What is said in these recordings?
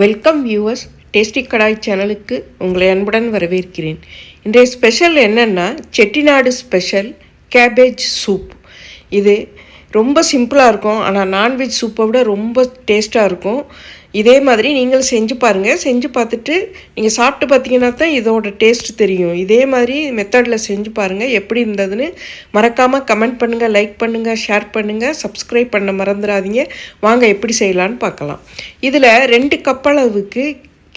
Welcome viewers tasty கடாய் சேனலுக்கு உங்களை அன்புடன் வரவேற்கிறேன். இன்றைய ஸ்பெஷல் என்னென்னா செட்டிநாடு ஸ்பெஷல் கேபேஜ் சூப் இது ரொம்ப சிம்பிளாக இருக்கும். ஆனால் நான்வெஜ் சூப்பை விட ரொம்ப டேஸ்ட்டாக இருக்கும். இதே மாதிரி நீங்கள் செஞ்சு பாருங்கள் செஞ்சு பார்த்துட்டு நீங்கள் சாப்பிட்டு பார்த்தீங்கன்னா தான் இதோட டேஸ்ட் தெரியும். இதே மாதிரி மெத்தடில் செஞ்சு பாருங்கள் எப்படி இருந்ததுன்னு மறக்காமல் கமெண்ட் பண்ணுங்கள் லைக் பண்ணுங்கள் ஷேர் பண்ணுங்கள் சப்ஸ்கிரைப் பண்ண மறந்துடாதீங்க. வாங்க எப்படி செய்யலான்னு பார்க்கலாம். இதில் ரெண்டு கப் அளவுக்கு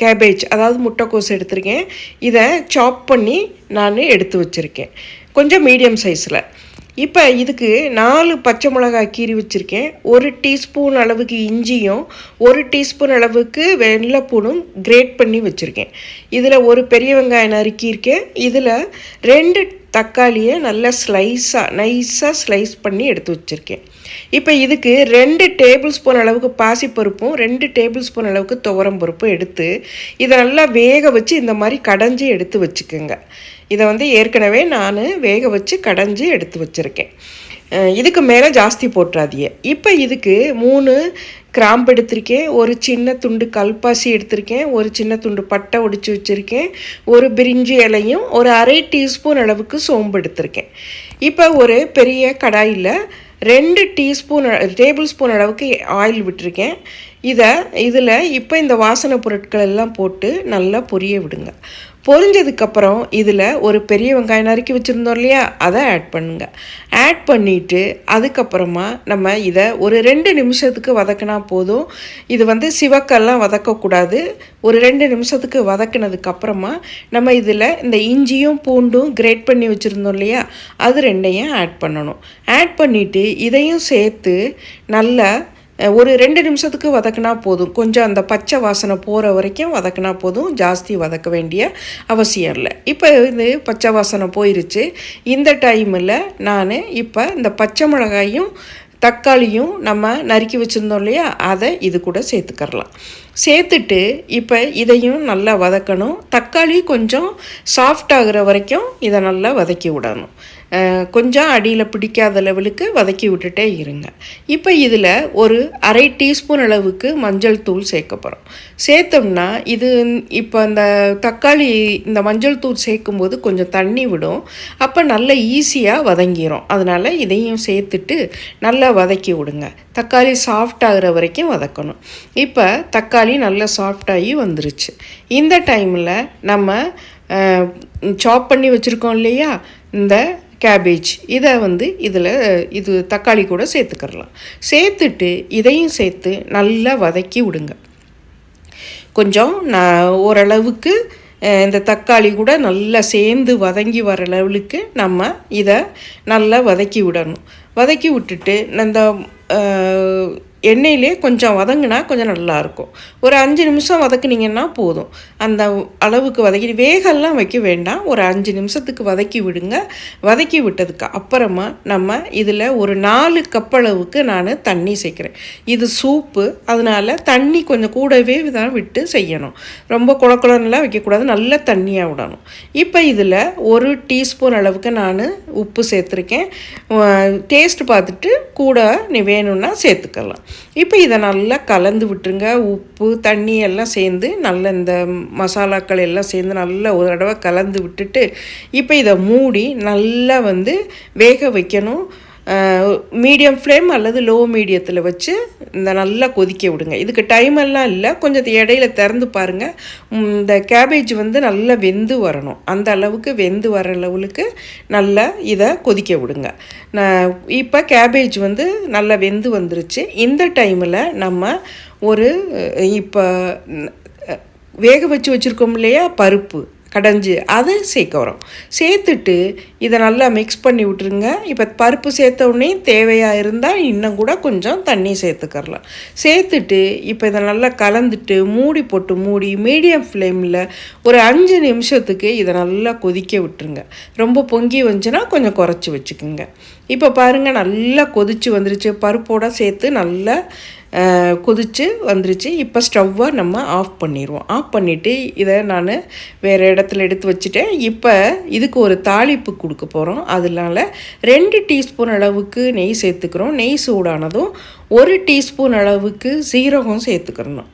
கேபேஜ் அதாவது முட்டைக்கோஸ் எடுத்திருக்கேன். இதை சாப் பண்ணி நான் எடுத்து வச்சுருக்கேன். கொஞ்சம் மீடியம் சைஸில் இப்போ இதுக்கு நாலு பச்சை மிளகாய் கீறி வச்சுருக்கேன். ஒரு டீஸ்பூன் அளவுக்கு இஞ்சியும் ஒரு டீஸ்பூன் அளவுக்கு வெள்ளைப்பூடும் கிரேட் பண்ணி வச்சுருக்கேன். இதில் ஒரு பெரிய வெங்காயம் நறுக்கியிருக்கேன் இதில் ரெண்டு தக்காளியை நல்லா ஸ்லைஸாக நைஸாக ஸ்லைஸ் பண்ணி எடுத்து வச்சுருக்கேன். இப்போ இதுக்கு ரெண்டு டேபிள் ஸ்பூன் அளவுக்கு பாசிப்பருப்பும் ரெண்டு டேபிள் ஸ்பூன் அளவுக்கு துவரம் பருப்பும் எடுத்து இதை நல்லா வேக வச்சு இந்த மாதிரி கடைஞ்சி எடுத்து வச்சுக்கோங்க. இதை வந்து ஏற்கனவே நான் வேக வச்சு கடைஞ்சி எடுத்து வச்சுருக்கேன். இதுக்கு மேலே ஜாஸ்தி போட்டுறாதிய இப்போ இதுக்கு மூணு கிராம்பு எடுத்திருக்கேன் ஒரு சின்ன துண்டு கல்பாசி எடுத்திருக்கேன் ஒரு சின்ன துண்டு பட்டை ஒடிச்சு வச்சுருக்கேன் ஒரு பிரிஞ்சி இலையும் ஒரு அரை டீஸ்பூன் அளவுக்கு சோம்பு எடுத்திருக்கேன். இப்போ ஒரு பெரிய கடாயில் ரெண்டு டீஸ்பூன் டேபிள் ஸ்பூன் அளவுக்கு ஆயில் விட்டுருக்கேன். இதை இதில் இப்போ இந்த வாசனை பொருட்கள் எல்லாம் போட்டு நல்லா பொரிய விடுங்க. பொரிஞ்சதுக்கப்புறம் இதில் ஒரு பெரிய வெங்காயம் நறுக்கி வச்சுருந்தோம் இல்லையா? அதை ஆட் பண்ணுங்கள் ஆட் பண்ணிவிட்டு அதுக்கப்புறமா நம்ம இதை ஒரு ரெண்டு நிமிஷத்துக்கு வதக்கினா போதும். இது வந்து சிவக்கெல்லாம் வதக்கக்கூடாது ஒரு ரெண்டு நிமிஷத்துக்கு வதக்கினதுக்கப்புறமா நம்ம இதில் இந்த இஞ்சியும் பூண்டும் கிரேட் பண்ணி வச்சுருந்தோம் இல்லையா? அது ரெண்டையும் ஆட் பண்ணணும். ஆட் பண்ணிவிட்டு இதையும் சேர்த்து நல்லா ஒரு ரெண்டு நிமிஷத்துக்கு வதக்கினா போதும். கொஞ்சம் அந்த பச்சை வாசனை போகிற வரைக்கும் வதக்கினா போதும். ஜாஸ்தி வதக்க வேண்டிய அவசியம் இல்லை. இப்போ இது பச்சை வாசனை போயிருச்சு. இந்த டைமில் நான் இப்போ இந்த பச்சை மிளகாயும் தக்காளியும் நம்ம நறுக்கி வச்சுருந்தோம் இல்லையா? அதை இது கூட சேர்த்துக்கரலாம் சேர்த்துட்டு இப்போ இதையும் நல்லா வதக்கணும். தக்காளி கொஞ்சம் சாஃப்ட் ஆகிற வரைக்கும் இதை நல்லா வதக்கி விடணும். கொஞ்சம் அடியில் பிடிக்காத லெவலுக்கு வதக்கி விட்டுட்டே இருங்க. இப்போ இதில் ஒரு அரை டீஸ்பூன் அளவுக்கு மஞ்சள் தூள் சேர்க்க போகிறோம் சேர்த்தோம்னா இது இப்போ இந்த தக்காளி இந்த மஞ்சள் தூள் சேர்க்கும்போது கொஞ்சம் தண்ணி விடும். அப்போ நல்லா ஈஸியாக வதங்கிடும் அதனால் இதையும் சேர்த்துட்டு நல்லா வதக்கி விடுங்க. தக்காளி சாஃப்ட் ஆகிற வரைக்கும் வதக்கணும். இப்போ தக்காளி நல்லா சாஃப்டாகி வந்துருச்சு. இந்த டைமில் நம்ம சாப் பண்ணி வச்சுருக்கோம் இல்லையா? இந்த கேபேஜ் இதை வந்து இதில் இது தக்காளி கூட சேர்த்துக்கிறலாம். சேர்த்துட்டு இதையும் சேர்த்து நல்லா வதக்கி விடுங்க. கொஞ்சம் நான் ஓரளவுக்கு இந்த தக்காளி கூட நல்லா சேர்ந்து வதங்கி வர அளவுக்கு நம்ம இதை நல்லா வதக்கி விடணும். வதக்கி விட்டுட்டு அந்த எண்ணெயிலே கொஞ்சம் வதங்கினா கொஞ்சம் நல்லாயிருக்கும். ஒரு அஞ்சு நிமிஷம் வதக்குனிங்கன்னா போதும். அந்த அளவுக்கு வதக்கி வேகெல்லாம் வைக்க வேண்டாம். ஒரு அஞ்சு நிமிஷத்துக்கு வதக்கி விடுங்க. வதக்கி விட்டதுக்கு அப்புறமா நம்ம இதில் ஒரு நாலு கப் அளவுக்கு நான் தண்ணி சேர்க்குறேன். இது சூப்பு. அதனால் தண்ணி கொஞ்சம் கூடவே தான் விட்டு செய்யணும். ரொம்ப குளக்குளன்லாம் வைக்கக்கூடாது. நல்ல தண்ணியாக விடணும். இப்போ இதில் ஒரு டீஸ்பூன் அளவுக்கு நான் உப்பு சேர்த்துருக்கேன். டேஸ்ட் பார்த்துட்டு கூட நீ வேணும்னா சேர்த்துக்கலாம். இப்போ இதை நல்லா கலந்து விட்டுருங்க. உப்பு தண்ணி எல்லாம் சேர்ந்து நல்ல இந்த மசாலாக்கள் எல்லாம் சேர்ந்து நல்லா ஒரு தடவை கலந்து விட்டுட்டு இப்போ இதை மூடி நல்லா வந்து வேக வைக்கணும். மீடியம் ஃப்ளேம் அல்லது லோ மீடியத்தில் வச்சு இந்த நல்லா கொதிக்க விடுங்க. இதுக்கு டைம் எல்லாம் இல்லை. கொஞ்சம் இடையில திறந்து பாருங்கள் இந்த கேபேஜ் வந்து நல்லா வெந்து வரணும். அந்த அளவுக்கு வெந்து வர அளவுக்கு நல்லா இதை கொதிக்க விடுங்க. நான் இப்போ கேபேஜ் வந்து நல்லா வெந்து வந்துருச்சு. இந்த டைமில் நம்ம ஒரு இப்போ வேக வச்சு வச்சுருக்கோம் இல்லையா? பருப்பு கடைஞ்சி அதை சேர்க்க வரோம். சேர்த்துட்டு இதை நல்லா மிக்ஸ் பண்ணி விட்டுருங்க. இப்போ பருப்பு சேர்த்த உடனே தேவையாக இருந்தால் இன்னும் கூட கொஞ்சம் தண்ணி சேர்த்துக்கரலாம் சேர்த்துட்டு இப்போ இதை நல்லா கலந்துட்டு மூடி போட்டு மூடி மீடியம் ஃப்ளேமில் ஒரு அஞ்சு நிமிஷத்துக்கு இதை நல்லா கொதிக்க விட்டுருங்க. ரொம்ப பொங்கி வந்துச்சுன்னா கொஞ்சம் குறைச்சி வச்சுக்கோங்க. இப்போ பாருங்கள் நல்லா கொதிச்சு வந்துருச்சு. பருப்போடு சேர்த்து நல்லா கொதித்து வந்துருச்சு. இப்போ ஸ்டவ்வை நம்ம ஆஃப் பண்ணிடுவோம் ஆஃப் பண்ணிவிட்டு இதை நான் வேறு இடத்துல எடுத்து வச்சுட்டேன். இப்போ இதுக்கு ஒரு தாளிப்பு கொடு கொடுக்க போகிறோம் அதனால ரெண்டு டீஸ்பூன் அளவுக்கு நெய் சேர்த்துக்கிறோம். நெய் சூடானதும் ஒரு டீஸ்பூன் அளவுக்கு சீரகம் சேர்த்துக்கிறணும்.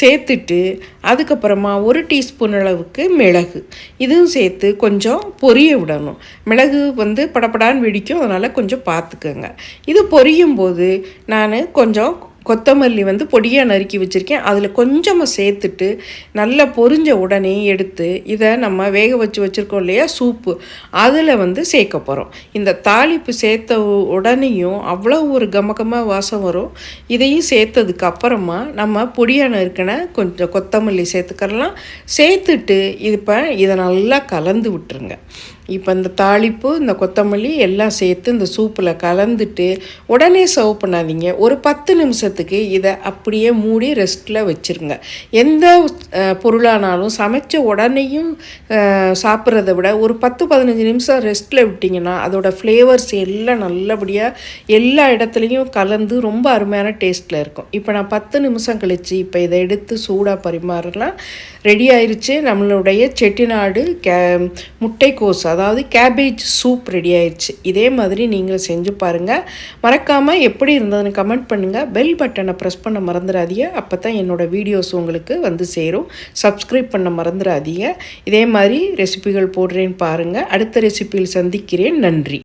சேர்த்துட்டு அதுக்கப்புறமா ஒரு டீஸ்பூன் அளவுக்கு மிளகு. இதுவும் சேர்த்து கொஞ்சம் பொரிய விடணும். மிளகு வந்து படப்படான்னு வெடிக்கும். அதனால் கொஞ்சம் பார்த்துக்கோங்க. இது பொரியும் போது நான் கொஞ்சம் கொத்தமல்லி வந்து பொடியாக நறுக்கி வச்சுருக்கேன். அதில் கொஞ்சமாக சேர்த்துட்டு நல்லா பொரிஞ்ச உடனே எடுத்து இதை நம்ம வேக வச்சு வச்சுருக்கோம் இல்லையா சூப்பு. அதில் வந்து சேர்க்க போகிறோம் இந்த தாளிப்பு சேர்த்த உடனேயும் அவ்வளோ ஒரு கமகமாக வாசம் வரும். இதையும் சேர்த்ததுக்கு அப்புறமா நம்ம பொடியாக நறுக்கின கொஞ்சம் கொத்தமல்லி சேர்த்துக்கலாம். சேர்த்துட்டு இது இப்போ இதை நல்லா கலந்து விட்டுருங்க. இப்போ இந்த தாளிப்பு இந்த கொத்தமல்லி எல்லாம் சேர்த்து இந்த சூப்பில் கலந்துட்டு உடனே சர்வ் பண்ணாதீங்க. ஒரு பத்து நிமிஷத்துக்கு இதை அப்படியே மூடி ரெஸ்ட்டில் வச்சுருங்க. எந்த பொருளானாலும் சமைச்ச உடனேயும் சாப்பிட்றத விட ஒரு பத்து பதினஞ்சு நிமிஷம் ரெஸ்ட்டில் விட்டிங்கன்னா அதோட ஃப்ளேவர்ஸ் எல்லாம் நல்லபடியாக எல்லா இடத்துலையும் கலந்து ரொம்ப அருமையான டேஸ்ட்டில் இருக்கும். இப்போ நான் பத்து நிமிஷம் கழித்து இப்போ இதை எடுத்து சூடாக பரிமாறலாம் ரெடி ஆயிடுச்சு நம்மளுடைய செட்டிநாடு கே முட்டைக்கோஸ் அதாவது கேபேஜ் சூப் ரெடி ஆயிடுச்சு இதே மாதிரி நீங்கள் செஞ்சு பாருங்கள் மறக்காமல் எப்படி இருந்ததுன்னு கமெண்ட் பண்ணுங்கள் பெல் பட்டனை ப்ரெஸ் பண்ண மறந்துடாதீங்க அப்போ தான் என்னோடய வீடியோஸ் உங்களுக்கு வந்து சேரும். சப்ஸ்கிரைப் பண்ண மறந்துடாதீங்க இதே மாதிரி ரெசிபிகள் போடுறேன்னு பாருங்கள் அடுத்த ரெசிபியில் சந்திக்கிறேன். நன்றி.